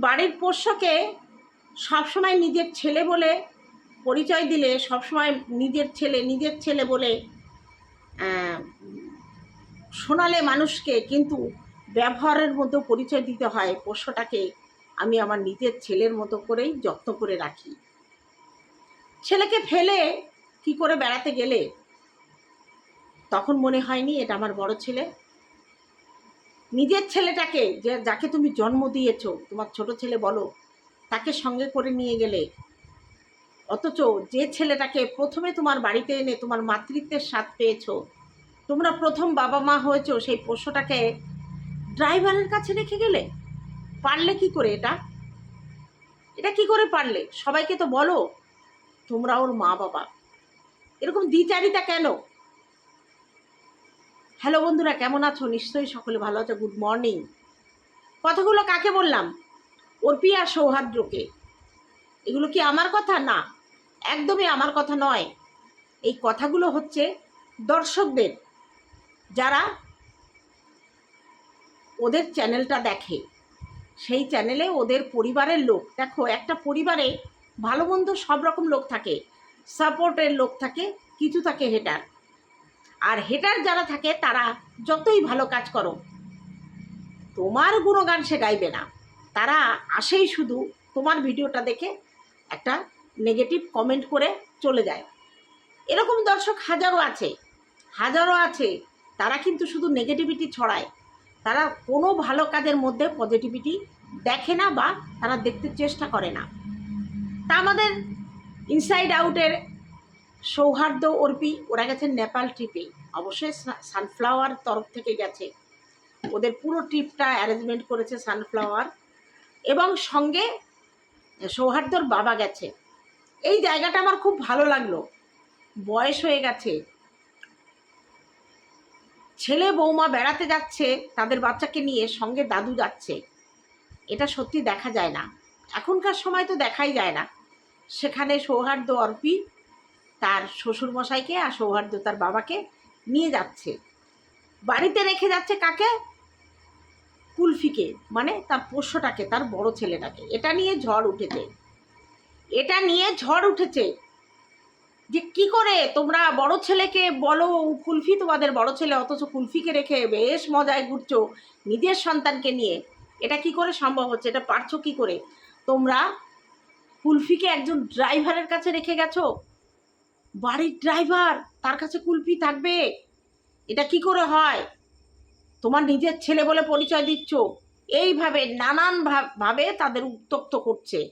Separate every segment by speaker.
Speaker 1: বাড়ির পোষ্যকে সবসময় নিজের ছেলে বলে পরিচয় দিলে, সবসময় নিজের ছেলে নিজের ছেলে বলে শোনালে মানুষকে কিন্তু ব্যবহারের মতো পরিচয় দিতে হয়। পোষ্যটাকে আমি আমার নিজের ছেলের মতো করেই যত্ন করে রাখি। ছেলেকে ফেলে কি করে বেড়াতে গেলে? তখন মনে হয়নি এটা আমার বড় ছেলে। নিজের ছেলেটাকে যে যাকে তুমি জন্ম দিয়েছ, তোমার ছোট ছেলে বলো, তাকে সঙ্গে করে নিয়ে গেলে, অথচ যে ছেলেটাকে প্রথমে তোমার বাড়িতে এনে তোমার মাতৃত্বের স্বাদ পেয়েছ, তোমরা প্রথম বাবা মা হয়েছো, সেই পোষ্যটাকে ড্রাইভারের কাছে রেখে গেলে? পারলে কি করে এটা? এটা কি করে পারলে? সবাইকে তো বলো, তোমরা ওর মা বাবা এরকম দ্বিচারিতা কেন? হ্যালো বন্ধুরা, কেমন আছো? নিশ্চয়ই সকলে ভালো আছো। গুড মর্নিং কথাগুলো কাকে বললাম? অর্পি আর সৌহার্দ্যকে এগুলো কি আমার কথা? না, একদমই আমার কথা নয়। এই কথাগুলো হচ্ছে দর্শকদের, যারা ওদের চ্যানেলটা দেখে। সেই চ্যানেলে ওদের পরিবারের লোক। দেখো, একটা পরিবারে ভালো মন্দ সব রকম লোক থাকে। সাপোর্টের লোক থাকে, কিছু থাকে হেটার আর হেটার যারা থাকে, তারা যতই ভালো কাজ করো, তোমার গুণগান সে গাইবে না। তারা আসেই শুধু তোমার ভিডিওটা দেখে একটা নেগেটিভ কমেন্ট করে চলে যায়। এরকম দর্শক হাজারো আছে হাজারো আছে। তারা কিন্তু শুধু নেগেটিভিটি ছড়ায়। তারা কোনো ভালো কাজের মধ্যে পজিটিভিটি দেখে না বা তারা দেখতে চেষ্টা করে না। তা আমাদের ইনসাইড আউটের সৌহার্দ্য অর্পি ওরা গেছে নেপাল ট্রিপে। অবশ্যই সানফ্লাওয়ার তরফ থেকে গেছে। ওদের পুরো ট্রিপটা অ্যারেঞ্জমেন্ট করেছে সানফ্লাওয়ার। এবং সঙ্গে সৌহার্দ্যর বাবা গেছে। এই জায়গাটা আমার খুব ভালো লাগল। বয়স হয়ে গেছে। ছেলে বৌমা বেড়াতে যাচ্ছে, তাদের বাচ্চাকে নিয়ে সঙ্গে দাদু যাচ্ছে। এটা সত্যি দেখা যায় না। এখনকার সময় তো দেখাই যায় না। সেখানে সৌহার্দ্য অর্পি তার শ্বশুরমশাইকে আর সৌহার্দ্য তার বাবাকে নিয়ে যাচ্ছে। বাড়িতে রেখে যাচ্ছে কাকে? কুলফিকে মানে তার পোষ্যটাকে, তার বড় ছেলেটাকে। এটা নিয়ে ঝড় উঠেছে। এটা নিয়ে ঝড় উঠেছে। যে কি করে? তোমরা বড় ছেলেকে বলো কুলফি তোমাদের বড় ছেলে, অথচ কুলফিকে রেখে বেশ মজায় ঘুরছো নিজের সন্তানকে নিয়ে। এটা কি করে সম্ভব হচ্ছে? এটা পারছ কি করে? তোমরা কুলফিকে একজন ড্রাইভারের কাছে রেখে গেছো? বাড়ির ড্রাইভার তার কাছে কুলফি থাকবে। এটা কি করে হয়? তোমার নিজের ছেলে বলে পরিচয় দিচ্ছ। এইভাবে নানান ভাব- তাদের উত্তক্ত করছে।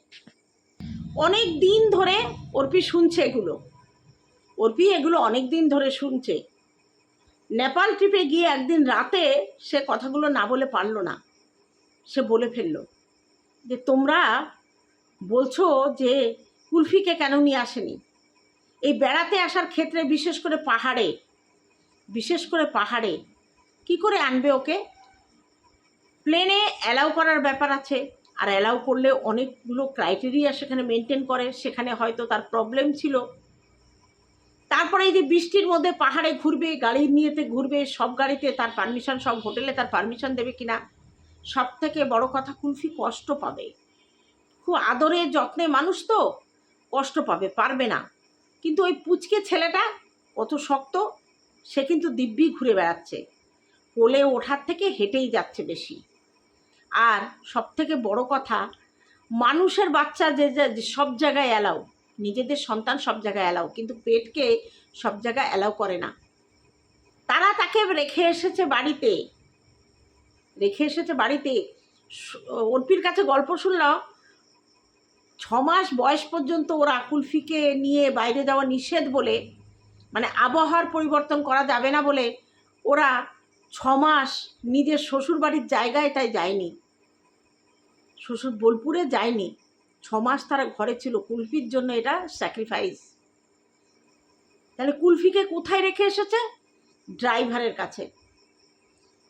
Speaker 1: অনেক দিন ধরে অর্পি শুনছে এগুলো। অর্পি এগুলো অনেক দিন ধরে শুনছে। নেপাল ট্রিপে গিয়ে একদিন রাতে সে কথাগুলো না বলে পারল না। সে বলে ফেলল যে, তোমরা বলছো যে কুলফিকে কেন নিয়ে আসেনি? এই বেড়াতে আসার ক্ষেত্রে বিশেষ করে পাহাড়ে, বিশেষ করে পাহাড়ে কি করে আনবে ওকে? প্লেনে অ্যালাউ করার ব্যাপার আছে, আর অ্যালাউ করলে অনেকগুলো ক্রাইটেরিয়া সেখানে মেনটেন করে, সেখানে হয়তো তার প্রবলেম ছিল। তারপরে এই যে বৃষ্টির মধ্যে পাহাড়ে ঘুরবে, গাড়ি নিয়েতে ঘুরবে, সব গাড়িতে তার পারমিশন সব হোটেলে তার পারমিশন দেবে কিনা সব থেকে বড় কথা কুলফি কষ্ট পাবে। খুব আদরে, যত্নে মানুষ তো কষ্ট পাবে, পারবে না। কিন্তু ওই পুচকে ছেলেটা কত শক্ত, সে কিন্তু দিব্যি ঘুরে বেড়াচ্ছে। কোলে ওঠার থেকে হেঁটেই যাচ্ছে বেশি। আর সব থেকে বড় কথা, মানুষের বাচ্চা যে সব জায়গায় অ্যালাউ, নিজেদের সন্তান সব জায়গায় অ্যালাউ, কিন্তু পেটকে সব জায়গায় অ্যালাউ করে না। তারা তাকে রেখে এসেছে বাড়িতে। রেখে এসেছে বাড়িতে। অর্পির কাছে গল্প শুনলাম ছ মাস বয়স পর্যন্ত ওরা কুলফিকে নিয়ে বাইরে যাওয়া নিষেধ বলে মানে আবহাওয়ার পরিবর্তন করা যাবে না বলে ওরা ছ মাস নিজের শ্বশুর বাড়ির জায়গায় তাই যায়নি। শ্বশুর বোলপুরে যায়নি। ছ মাস তারা ঘরে ছিল। কুলফির জন্য এটা স্যাক্রিফাইস তাহলে কুলফিকে কোথায় রেখে এসেছে? ড্রাইভারের কাছে।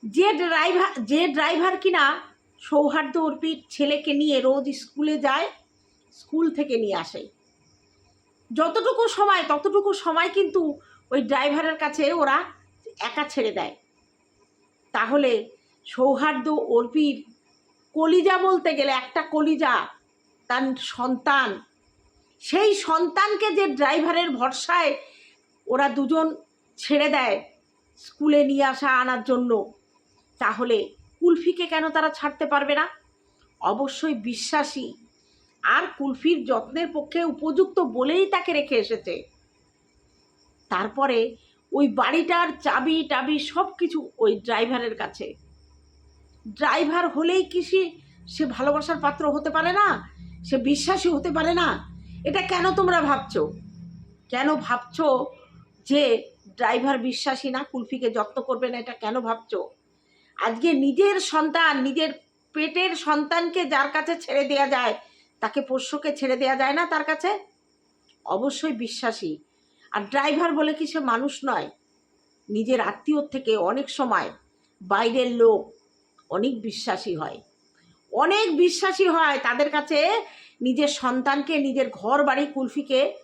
Speaker 1: যে ড্রাইভার যে ড্রাইভার কিনা সৌহার্দ্য অর্পিত ছেলেকে নিয়ে রোজ স্কুলে যায় স্কুল থেকে নিয়ে আসে। যতটুকু সময়, ততটুকু সময় কিন্তু ওই ড্রাইভারের কাছে ওরা একা ছেড়ে দেয়। তাহলে সৌহার্দ্য অর্পির কলিজা বলতে গেলে একটা কলিজা তার সন্তান। সেই সন্তানকে যে ড্রাইভারের ভরসায় ওরা দুজন ছেড়ে দেয় স্কুলে নিয়ে আসা আনার জন্য, তাহলে কুলফিকে কেন তারা ছাড়তে পারবে না? অবশ্যই বিশ্বাসী আর কুলফির যত্নের পক্ষে উপযুক্ত বলেই তাকে রেখে এসেছে। তারপরে ওই বাড়িটার চাবি টাবি সব কিছু ওই ড্রাইভারের কাছে। ড্রাইভার হলেই কি সে ভালোবাসার পাত্র হতে পারে না? সে বিশ্বাসী হতে পারে না? এটা কেন তোমরা ভাবছ? কেন ভাবছ যে ড্রাইভার বিশ্বাসী না, কুলফিকে যত্ন করবে না, এটা কেন ভাবছ? আজকে নিজের সন্তান, নিজের পেটের সন্তানকে যার কাছে ছেড়ে দেয়া যায় তাকে পোষ্যকে ছেড়ে দেয়া যায় না তার কাছে? অবশ্যই বিশ্বাসী। আর ড্রাইভার বলে কি সে মানুষ নয়? নিজের আত্মীয়র থেকে অনেক সময় বাইরের লোক অনেক বিশ্বাসী হয়। অনেক বিশ্বাসী হয় তাদের কাছে নিজের সন্তানকে, নিজের ঘর বাড়ি কুলফিকে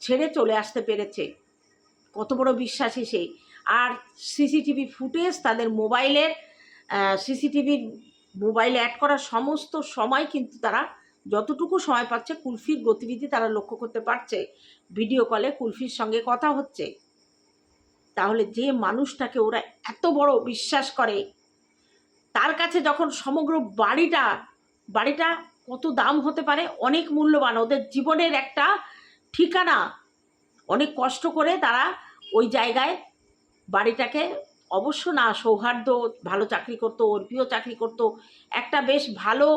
Speaker 1: ছেড়ে চলে আসতে পেরেছে। কত বড় বিশ্বাসী সে। আর সিসিটিভি ফুটেজ তাদের মোবাইলের সিসিটিভির মোবাইলে অ্যাড করা সমস্ত সময় কিন্তু তারা যতটুকু সময় পাচ্ছে কুলফির গতিবিধি তারা লক্ষ্য করতে পারছে। ভিডিও কলে কুলফির সঙ্গে কথা হচ্ছে। তাহলে যে মানুষটাকে ওরা এত বড় বিশ্বাস করে, তার কাছে যখন সমগ্র বাড়িটা বাড়িটা কত দাম হতে পারে, অনেক মূল্যবান, ওদের জীবনের একটা ঠিকানা। অনেক কষ্ট করে তারা ওই জায়গায় বাড়িটাকে অবশ্য না, সৌহার্দ্য, ভালো চাকরি করতো অর্পিও চাকরি করতো, একটা বেশ ভালো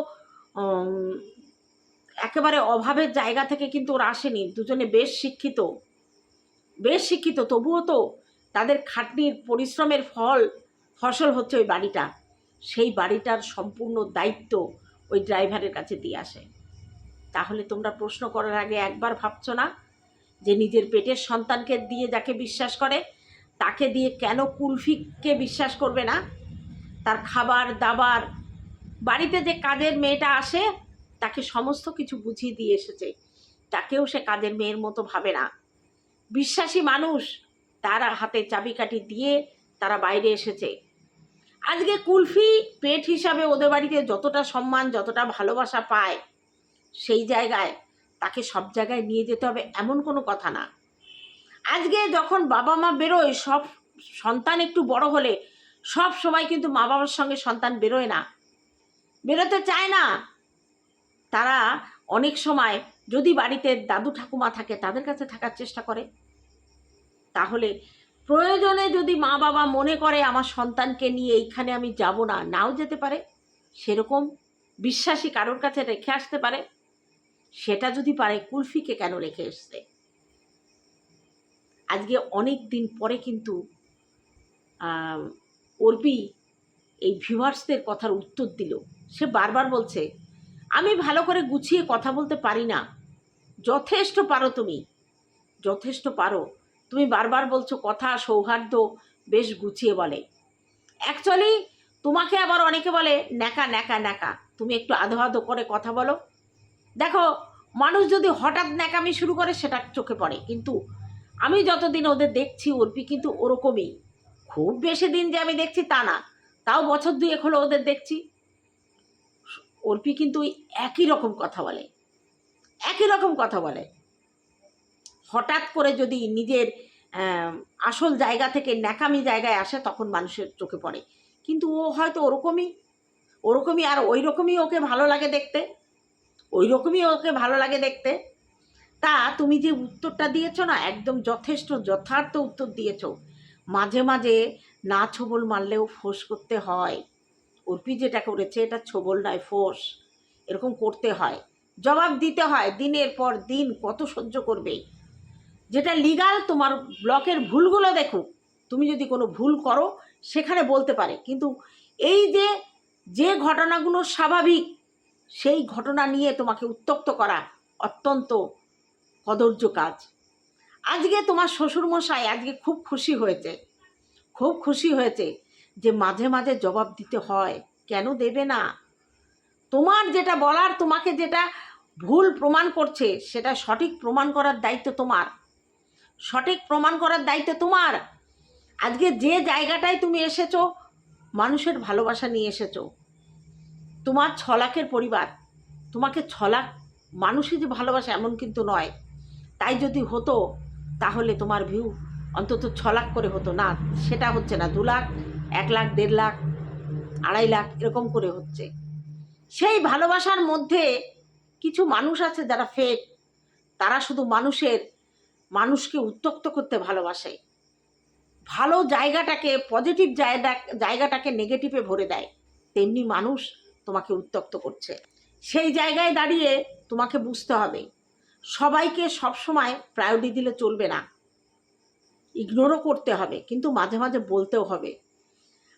Speaker 1: একেবারে অভাবের জায়গা থেকে কিন্তু ওরা আসেনি। দুজনে বেশ শিক্ষিত। বেশ শিক্ষিত, তবুও তো তাদের খাটনির পরিশ্রমের ফল, ফসল হচ্ছে ওই বাড়িটা। সেই বাড়িটার সম্পূর্ণ দায়িত্ব ওই ড্রাইভারের কাছে দিয়ে আসে। তাহলে তোমরা প্রশ্ন করার আগে একবার ভাবছ না যে নিজের পেটের সন্তানকে দিয়ে যাকে বিশ্বাস করে, তাকে দিয়ে কেন কুলফিকে বিশ্বাস করবে না? তার খাবার দাবার বাড়িতে যে কাজের মেয়েটা আসে তাকে সমস্ত কিছু বুঝিয়ে দিয়ে এসেছে। তাকেও সে কাজের মেয়ের মতো ভাবে না। বিশ্বাসী মানুষ, তারা হাতে চাবিকাঠি দিয়ে তারা বাইরে এসেছে। আজকে কুলফি পেট হিসাবে ওদের বাড়িতে যতটা সম্মান, যতটা ভালোবাসা পায়, সেই জায়গায় তাকে সব জায়গায় নিয়ে যেতে হবে এমন কোনো কথা না। আজকে যখন বাবা মা বেরোয়, সব সন্তান একটু বড় হলে সব সময় কিন্তু মা বাবার সঙ্গে সন্তান বেরোয় না। বেরোতে চায় না। তারা অনেক সময় যদি বাড়িতে দাদু ঠাকুমা থাকে, তাদের কাছে থাকার চেষ্টা করে। তাহলে প্রয়োজনে যদি মা বাবা মনে করে আমার সন্তানকে নিয়ে এইখানে আমি যাব না, নাও যেতে পারে। সেরকম বিশ্বাসী কারোর কাছে রেখে আসতে পারে। সেটা যদি পারে, কুলফিকে কেন রেখে এসছে? আজকে অনেক দিন পরে কিন্তু অর্পি এই ভিউয়ার্সদের কথার উত্তর দিল। সে বারবার বলছে আমি ভালো করে গুছিয়ে কথা বলতে পারি না। যথেষ্ট পারো তুমি। যথেষ্ট পারো। তুমি বারবার বলছো কথা, সৌহার্দ্য, বেশ গুছিয়ে বলে। অ্যাকচুয়ালি তোমাকে আবার অনেকে বলে, ন্যাকা ন্যাকা ন্যাকা। তুমি একটু আধো আধো করে কথা বলো। দেখো, মানুষ যদি হঠাৎ ন্যাকামি শুরু করে, সেটা চোখে পড়ে। কিন্তু আমি যতদিন ওদের দেখছি অর্পি কিন্তু ওরকমই। খুব বেশি দিন যে আমি দেখছি তা না। তাও বছর দুয়েক হলো ওদের দেখছি। অর্পি কিন্তু ওই একই রকম কথা বলে। একই রকম কথা বলে। হঠাৎ করে যদি নিজের আসল জায়গা থেকে ন্যাকামি জায়গায় আসে, তখন মানুষের চোখে পড়ে। কিন্তু ও হয়তো ওরকমই। ওরকমই আর ওই রকমই ওকে ভালো লাগে দেখতে। ওই রকমই ওকে ভালো লাগে দেখতে। তা তুমি যে উত্তরটা দিয়েছ না, একদম যথেষ্ট, যথার্থ উত্তর দিয়েছ। মাঝে মাঝে না ছবল মারলেও ফোঁস করতে হয়। অর্পি যেটা করেছে এটা ছবল নয়, ফোঁস। এরকম করতে হয়। জবাব দিতে হয়, দিনের পর দিন কত সহ্য করবে। যেটা লিগাল তোমার ব্লকের ভুলগুলো দেখুক তুমি যদি কোনো ভুল করো, সেখানে বলতে পারে। কিন্তু এই যে যে ঘটনাগুলো স্বাভাবিক, সেই ঘটনা নিয়ে তোমাকে উত্তক্ত করা অত্যন্ত কদর্য কাজ। আজকে তোমার শ্বশুরমশাই আজকে খুব খুশি হয়েছে। খুব খুশি হয়েছে। যে মাঝে মাঝে জবাব দিতে হয়, কেন দেবে না? তোমার যেটা বলার, তোমাকে যেটা ভুল প্রমাণ করছে, সেটা সঠিক প্রমাণ করার দায়িত্ব তোমার। সঠিক প্রমাণ করার দায়িত্ব তোমার। আজকে যে জায়গাটায় তুমি এসেছ, মানুষের ভালোবাসা নিয়ে এসেছ। তোমার ছলাকের পরিবার। তোমাকে ছলাক মানুষই যে ভালোবাসে, এমন কিন্তু নয়। তাই যদি হতো, তাহলে তোমার ভিউ অন্তত ছ লাখ করে হতো। না, সেটা হচ্ছে না। দু লাখ এক লাখ, দেড় লাখ, আড়াই লাখ এরকম করে হচ্ছে। সেই ভালোবাসার মধ্যে কিছু মানুষ আছে যারা ফেক তারা শুধু মানুষের, মানুষকে উত্তক্ত করতে ভালোবাসে। ভালো জায়গাটাকে পজিটিভ জায়গা, জায়গাটাকে নেগেটিভে ভরে দেয়। তেমনি মানুষ তোমাকে উত্তক্ত করছে। সেই জায়গায় দাঁড়িয়ে তোমাকে বুঝতে হবে। সবাইকে সবসময় প্রায়োরিটি দিলে চলবে না। ইগনোরও করতে হবে, কিন্তু মাঝে মাঝে বলতেও হবে।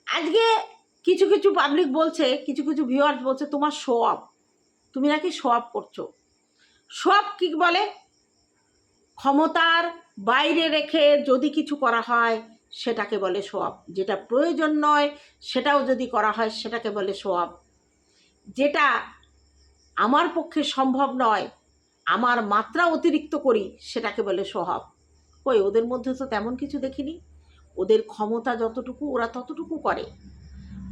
Speaker 1: আজকে কিছু কিছু পাবলিক বলছে, কিছু কিছু ভিউয়ার্স বলছে, তোমার শো আপ তুমি নাকি শো আপ করছ। শো আপ কী বলে? ক্ষমতার বাইরে রেখে যদি কিছু করা হয়, সেটাকে বলে শো আপ যেটা প্রয়োজন নয়, সেটাও যদি করা হয়, সেটাকে বলে শো আপ যেটা আমার পক্ষে সম্ভব নয়, আমার মাত্রা অতিরিক্ত করি, সেটাকে বলে স্বভাব কই, ওদের মধ্যে তো তেমন কিছু দেখিনি। ওদের ক্ষমতা যতটুকু, ওরা ততটুকু করে।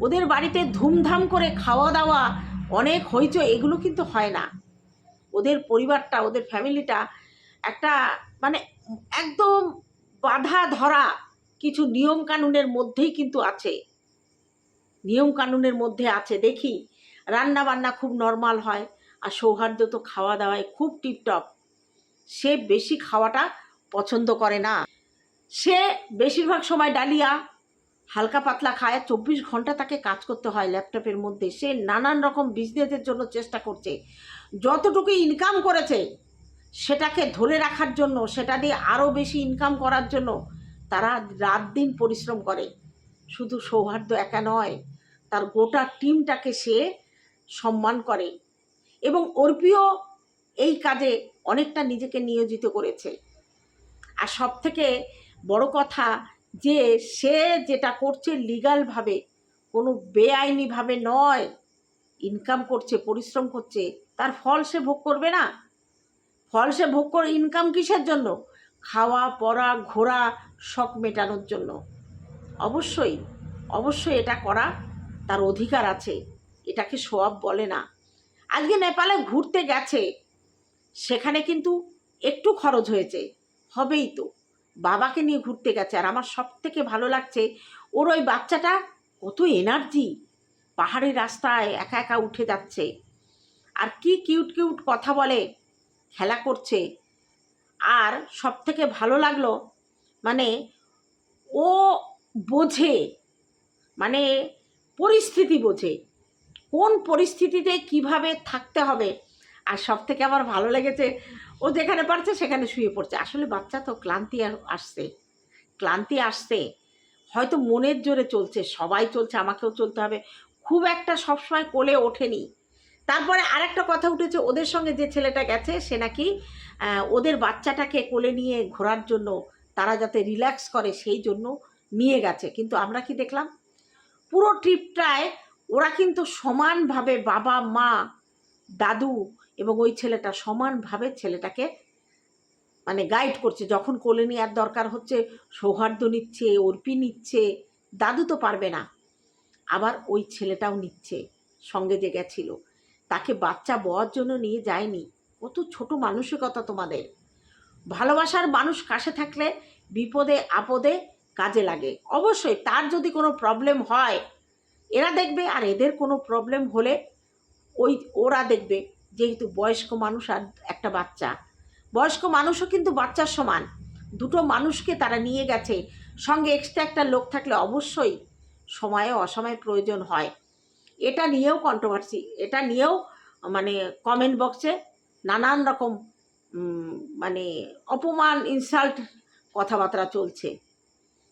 Speaker 1: ওদের বাড়িতে ধুমধাম করে খাওয়া দাওয়া অনেক হইচই এগুলো কিন্তু হয় না। ওদের পরিবারটা, ওদের ফ্যামিলিটা একটা মানে একদম বাধা ধরা কিছু নিয়ম কানুনের মধ্যেই কিন্তু আছে। নিয়ম কানুনের মধ্যে আছে। দেখি, রান্না বান্না খুব নর্মাল হয় আর সৌহার্দ্য তো খাওয়া দাওয়ায় খুব টিপটপ। সে বেশি খাওয়াটা পছন্দ করে না। সে বেশিরভাগ সময় ডালিয়া, হালকা পাতলা খায়, চব্বিশ ঘণ্টা তাকে কাজ করতে হয় ল্যাপটপের মধ্যে। সে নানান রকম বিজনেসের জন্য চেষ্টা করছে। যতটুকু ইনকাম করেছে, সেটাকে ধরে রাখার জন্য, সেটা দিয়ে আরও বেশি ইনকাম করার জন্য তারা রাত দিন পরিশ্রম করে। শুধু সৌহার্দ্য একা নয়, তার গোটা টিমটাকে সে সম্মান করে এবং অর্পিও এই কাজে অনেকটা নিজেকে নিয়োজিত করেছে। আর সব থেকে বড় কথা যে সে যেটা করছে লিগালভাবে কোনো বেআইনিভাবে নয়। ইনকাম করছে, পরিশ্রম করছে, তার ফল সে ভোগ করবে না। ফল সে ভোগ করে ইনকাম কিসের জন্য? খাওয়া, পড়া, ঘোরা, শখ মেটানোর জন্য। অবশ্যই অবশ্যই এটা করা তার অধিকার আছে। এটাকে সোয়াব বলে না। আজকে নেপালে ঘুরতে গেছে, সেখানে কিন্তু একটু খরচ হয়েছে, হবেই তো। বাবাকে নিয়ে ঘুরতে গেছে আর আমার সব থেকে ভালো লাগছে, ওর ওই বাচ্চাটা কত এনার্জি পাহাড়ের রাস্তায় একা একা উঠে যাচ্ছে। আর কি কিউট কিউট কথা বলে, খেলা করছে। আর সব থেকে ভালো লাগল মানে ও বোঝে মানে পরিস্থিতি বোঝে, কোন পরিস্থিতিতে কীভাবে থাকতে হবে। আর সব থেকে আমার ভালো লেগেছে ও যেখানে পারছে সেখানে শুয়ে পড়ছে। আসলে বাচ্চা তো ক্লান্তি আসছে। ক্লান্তি আসছে। হয়তো মনের জোরে চলছে, সবাই চলছে, আমাকেও চলতে হবে। খুব একটা সবসময় কোলে ওঠেনি। তারপরে আরেকটা কথা উঠেছে, ওদের সঙ্গে যে ছেলেটা গেছে, সে নাকি ওদের বাচ্চাটাকে কোলে নিয়ে ঘোরার জন্য তারা যাতে রিল্যাক্স করে, সেই জন্য নিয়ে গেছে। কিন্তু আমরা কি দেখলাম? পুরো ট্রিপটায় ওরা কিন্তু সমানভাবে বাবা, মা, দাদু এবং ওই ছেলেটা সমানভাবে ছেলেটাকে মানে গাইড করছে। যখন কোলে নেওয়ার দরকার হচ্ছে সৌহার্দ্য নিচ্ছে, অর্পি নিচ্ছে, দাদু তো পারবে না। আবার ওই ছেলেটাও নিচ্ছে, সঙ্গে যে গেছিল। তাকে বাচ্চা বওয়ার জন্য নিয়ে যায়নি। কত ছোট মানসিকতা তোমাদের। ভালোবাসার মানুষ কাছে থাকলে বিপদে, আপদে কাজে লাগে। অবশ্যই তার যদি কোনো প্রবলেম হয়, এরা দেখবে। আর এদের কোনো প্রবলেম হলে ওই, ওরা দেখবে। যেহেতু বয়স্ক মানুষ আর একটা বাচ্চা। বয়স্ক মানুষও কিন্তু বাচ্চার সমান। দুটো মানুষকে তারা নিয়ে গেছে। সঙ্গে এক্সট্রা একটা লোক থাকলে অবশ্যই সময়ে অসময়ে প্রয়োজন হয়। এটা নিয়েও কন্ট্রোভার্সি এটা নিয়েও মানে কমেন্ট বক্সে নানান রকম মানে অপমান ইনসাল্ট কথাবার্তা চলছে।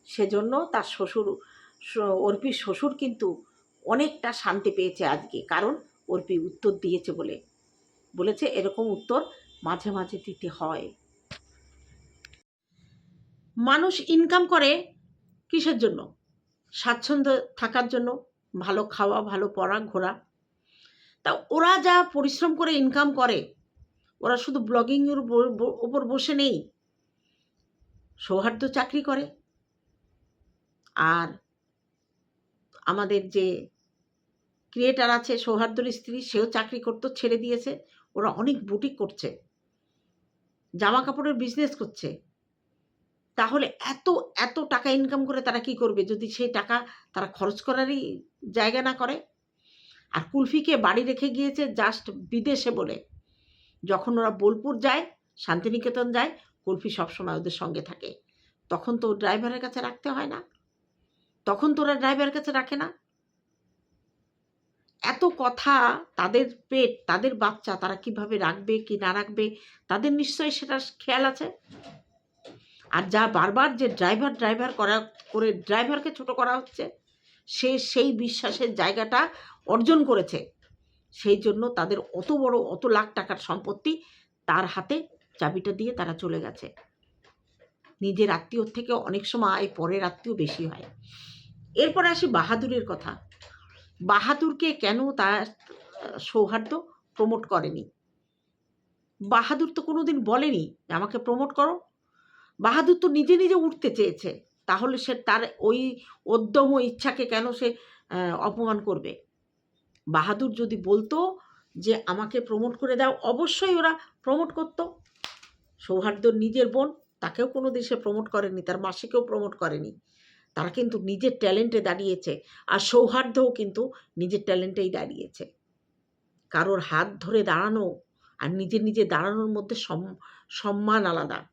Speaker 1: সেজন্য তার শ্বশুর অর্পির শ্বশুর কিন্তু অনেকটা শান্তি পেয়েছে আজকে। কারণ অর্পি উত্তর দিয়েছে বলে। বলেছে, এরকম উত্তর মাঝে মাঝে দিতে হয়। মানুষ ইনকাম করে কিসের জন্য? স্বাচ্ছন্দ্য থাকার জন্য, ভালো খাওয়া, ভালো পড়া, ঘোরা। তা ওরা যা পরিশ্রম করে ইনকাম করে, ওরা শুধু ব্লগিংয়ের ওপর বসে নেই। সৌহার্দ্য চাকরি করে। আর আমাদের যে ক্রিয়েটার আছে, সৌহার্দ্যর স্ত্রী, সেও চাকরি করতো, ছেড়ে দিয়েছে। ওরা অনেক বুটিক করছে। জামা কাপড়ের বিজনেস করছে। তাহলে এত এত টাকা ইনকাম করে তারা কি করবে? যদি সেই টাকা তারা খরচ করারই জায়গা না করে? আর কুলফিকে বাড়ি রেখে গিয়েছে জাস্ট বিদেশে বলে। যখন ওরা বোলপুর যায়, শান্তিনিকেতন যায়, কুলফি সবসময় ওদের সঙ্গে থাকে। তখন তো ড্রাইভারের কাছে রাখতে হয় না। তখন তো ওরা ড্রাইভারের কাছে রাখে না। এত কথা তাদের পেট, তাদের বাচ্চা তারা কীভাবে রাখবে, কি না রাখবে, তাদের নিশ্চয়ই সেটা খেয়াল আছে? আর যা বারবার যে ড্রাইভার ড্রাইভার করা, করে ড্রাইভারকে ছোট করা হচ্ছে, সে সেই বিশ্বাসের জায়গাটা অর্জন করেছে। সেই জন্য তাদের অত বড়, অত লাখ টাকার সম্পত্তি তার হাতে চাবিটা দিয়ে তারা চলে গেছে। নিজের আত্মীয়র থেকে অনেক সময় পরের আত্মীয় বেশি হয়। এরপরে আসি বাহাদুরের কথা। বাহাদুরকে কেন তার সৌহার্দ্য প্রমোট করেনি? বাহাদুর তো কোনোদিন বলেনি আমাকে প্রমোট করো। বাহাদুর তো নিজে নিজে উঠতে চেয়েছে। তাহলে সে তার ওই উদ্যম ইচ্ছাকে কেন সে অপমান করবে? বাহাদুর যদি বলতো যে আমাকে প্রমোট করে দাও, অবশ্যই ওরা প্রমোট করতো। সৌহার্দ্যর নিজের বোন, তাকেও কোনো দেশে প্রমোট করেনি, তার মাসিকেও প্রমোট করেনি। তারা কিন্তু নিজের ট্যালেন্টে দাঁড়িয়েছে। আর সৌহার্দ্যও কিন্তু নিজের ট্যালেন্টেই দাঁড়িয়েছে। কারোর হাত ধরে দাঁড়ানো আর নিজে নিজে দাঁড়ানোর মধ্যে সম- সম্মান আলাদা।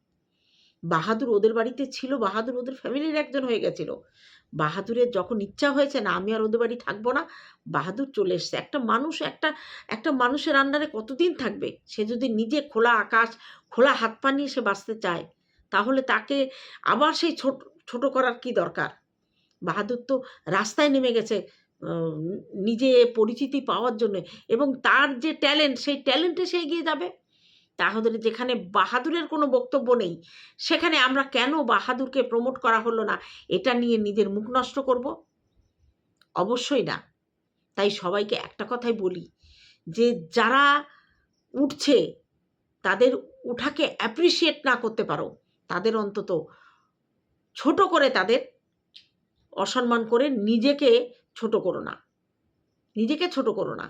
Speaker 1: বাহাদুর ওদের বাড়িতে ছিল, বাহাদুর ওদের ফ্যামিলির একজন হয়ে গেছিল। বাহাদুরের যখন ইচ্ছা হয়েছে, না, আমি আর ওদের বাড়ি থাকব না, বাহাদুর চলে এসছে। একটা মানুষ, একটা একটা মানুষের আন্ডারে কতদিন থাকবে? সে যদি নিজে খোলা আকাশ, খোলা হাত পা নিয়ে সে বাঁচতে চায়, তাহলে তাকে আবার সেই ছোট ছোট করার কি দরকার? বাহাদুর তো রাস্তায় নেমে গেছে নিজে পরিচিতি পাওয়ার জন্য এবং তার যে ট্যালেন্ট, সেই ট্যালেন্টে সে এগিয়ে যাবে। তাহলে যেখানে বাহাদুরের কোনো বক্তব্য নেই, সেখানে আমরা কেন বাহাদুরকে প্রমোট করা হলো না? এটা নিয়ে নিজের মুখ নষ্ট করব? অবশ্যই না। তাই সবাইকে একটা কথাই বলি যে, যারা উঠছে, তাদের উঠাকে অ্যাপ্রিসিয়েট না করতে পারো। তাদের অন্তত ছোট করে তাদের অসম্মান করে নিজেকে ছোট করো না। নিজেকে ছোট করো না।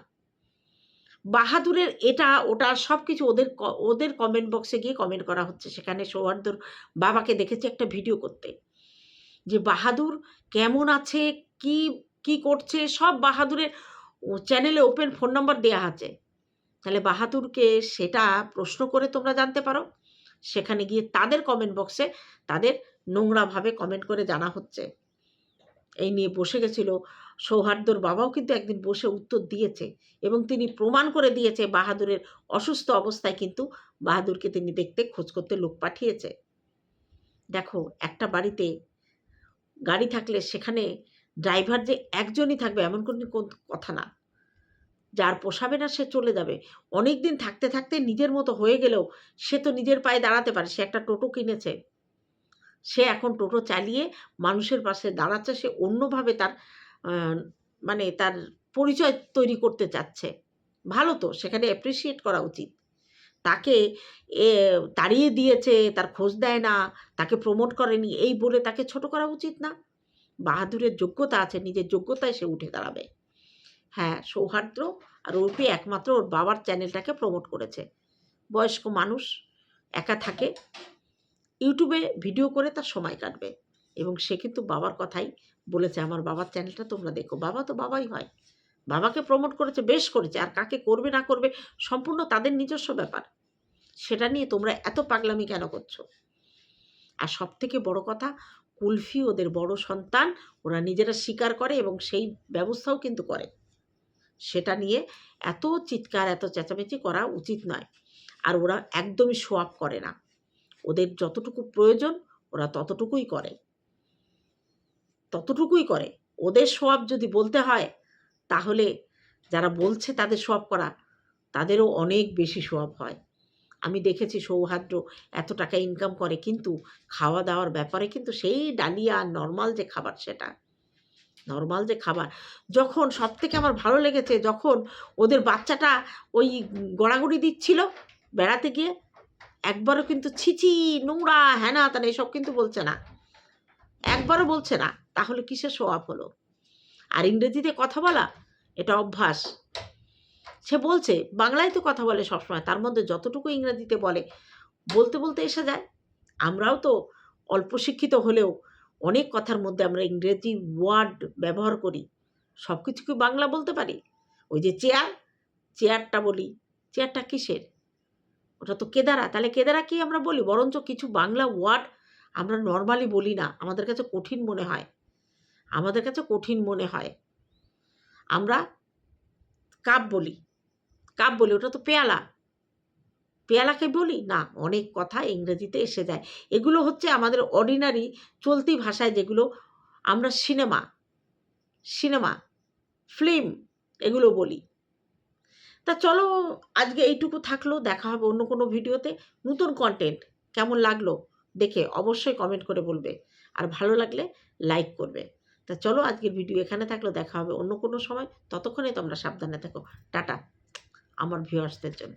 Speaker 1: বাহাদুরের এটা, ওটা সব কিছু ওদের ওদের কমেন্ট বক্সে গিয়ে কমেন্ট করা হচ্ছে। সেখানে সৌহার্দ্যর বাবাকে দেখেছি একটা ভিডিও করতে। যে বাহাদুর কেমন আছে, কি কি করছে, সব বাহাদুরের চ্যানেলে ওপেন ফোন নাম্বার দেওয়া আছে। তাহলে বাহাদুরকে সেটা প্রশ্ন করে তোমরা জানতে পারো। সেখানে গিয়ে তাদের কমেন্ট বক্সে তাদের নোংরাভাবে কমেন্ট করে জানা হচ্ছে। এই নিয়ে বসে গেছিল সৌহার্দ্যর বাবাও কিন্তু একদিন বসে উত্তর দিয়েছে এবং তিনি প্রমাণ করে দিয়েছে বাহাদুরের অসুস্থ অবস্থায় কিন্তু বাহাদুরকে তিনি দেখতে খোঁজ করতে লোক পাঠিয়েছে। দেখো, একটা বাড়িতে গাড়ি থাকলে সেখানে ড্রাইভার যে একজনই থাকবে এমন কোনো কথা না। যার পোষাবে না সে চলে যাবে। অনেক দিন থাকতে থাকতে নিজের মতো হয়ে গেলেও সে তো নিজের পায়ে দাঁড়াতে পারে। সে একটা টোটো কিনেছে। সে এখন টোটো চালিয়ে মানুষের পাশে দাঁড়াচ্ছে, সে অন্যভাবে তার মানে তার পরিচয় তৈরি করতে চাচ্ছে। ভালো তো, সেখানে অ্যাপ্রিসিয়েট করা উচিত। তাকে এ, তাড়িয়ে দিয়েছে, তার খোঁজ দেয় না, তাকে প্রমোট করেনি, এই বলে তাকে ছোট করা উচিত না। বাহাদুরের যোগ্যতা আছে, নিজের যোগ্যতায় সে উঠে দাঁড়াবে। হ্যাঁ সৌহার্দ্য আর অর্পি একমাত্র ওর বাবার চ্যানেলটাকে প্রমোট করেছে। বয়স্ক মানুষ, একা থাকে। ইউটিউবে ভিডিও করে তার সময় কাটবে। এবং সে কিন্তু বাবার কথাই বলেছে, আমার বাবার চ্যানেলটা তোমরা দেখো। বাবা তো বাবাই হয়। বাবাকে প্রমোট করেছে, বেশ করেছে। আর কাকে করবে, না করবে, সম্পূর্ণ তাদের নিজস্ব ব্যাপার। সেটা নিয়ে তোমরা এত পাগলামি কেন করছ? আর সব থেকে বড় কথা, কুলফি ওদের বড় সন্তান, ওরা নিজেরা স্বীকার করে এবং সেই ব্যবস্থাও কিন্তু করে। সেটা নিয়ে এত চিৎকার, এত চেঁচামেচি করা উচিত নয়। আর ওরা একদমই শো করে না। ওদের যতটুকু প্রয়োজন ওরা ততটুকুই করে। ততটুকুই করে। ওদের সোয়াব যদি বলতে হয়, তাহলে যারা বলছে তাদের সোয়াব করা, তাদেরও অনেক বেশি সোয়াব হয়। আমি দেখেছি সৌহার্দ্য এত টাকা ইনকাম করে, কিন্তু খাওয়া দাওয়ার ব্যাপারে কিন্তু সেই ডালিয়া নর্মাল যে খাবার সেটা নর্মাল যে খাবার। যখন সব থেকে আমার ভালো লেগেছে, যখন ওদের বাচ্চাটা ওই গড়াগড়ি দিচ্ছিল বেড়াতে গিয়ে একবারও কিন্তু ছিচি নোংরা হ্যানা তানা এসব কিন্তু বলছে না। একবারও বলছে না, তাহলে কিসের শো হলো? আর ইংরেজিতে কথা বলা, এটা অভ্যাস। সে বলছে, বাংলায় তো কথা বলে সবসময়, তার মধ্যে যতটুকু ইংরেজিতে বলে, বলতে বলতে এসে যায়। আমরাও তো অল্প শিক্ষিত হলেও অনেক কথার মধ্যে আমরা ইংরেজি ওয়ার্ড ব্যবহার করি সব কিছু কি বাংলা বলতে পারি? ওই যে চেয়ার, চেয়ারটা বলি, চেয়ারটা কিসের? ওটা তো কেদারা। তাহলে কেদারা কি আমরা বলি? বরঞ্চ কিছু বাংলা ওয়ার্ড আমরা নর্মালি বলি না। আমাদের কাছে কঠিন মনে হয়। আমাদের কাছে কঠিন মনে হয়। আমরা কাপ বলি। কাপ বলি, ওটা তো পেয়ালা। পেয়ালাকে বলি? না, অনেক কথা ইংরেজিতে এসে যায়। এগুলো হচ্ছে আমাদের অর্ডিনারি চলতি ভাষায় যেগুলো আমরা সিনেমা সিনেমা ফিল্ম এগুলো বলি। তা চলো আজকে এইটুকু থাকল, দেখা হবে অন্য কোনো ভিডিওতে। নতুন কন্টেন্ট কেমন লাগল দেখে অবশ্যই কমেন্ট করে বলবে। আর ভালো লাগলে লাইক করবে। তা চলো আজকের ভিডিও এখানে থাকল, দেখা হবে অন্য কোনো সময়। ততক্ষণে তোমরা সাবধানে থাকো। টাটা, আমার ভিউয়ার্সদের জন্য।